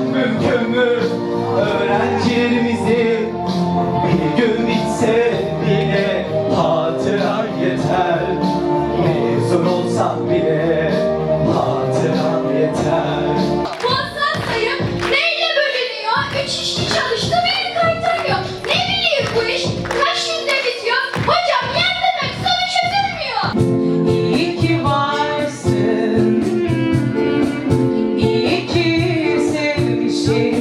mümkün mü? Öğrencilerimizi bir gün bitse bile hatıra yeter Mezun olsam bile hatıram yeter Boğazlar sayıp neyle bölünüyor? Üç işçi çalıştı ve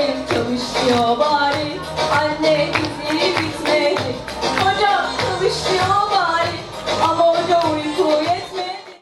annem çalışıyor bari. Anne izini bitmedi. Hocam çalışıyor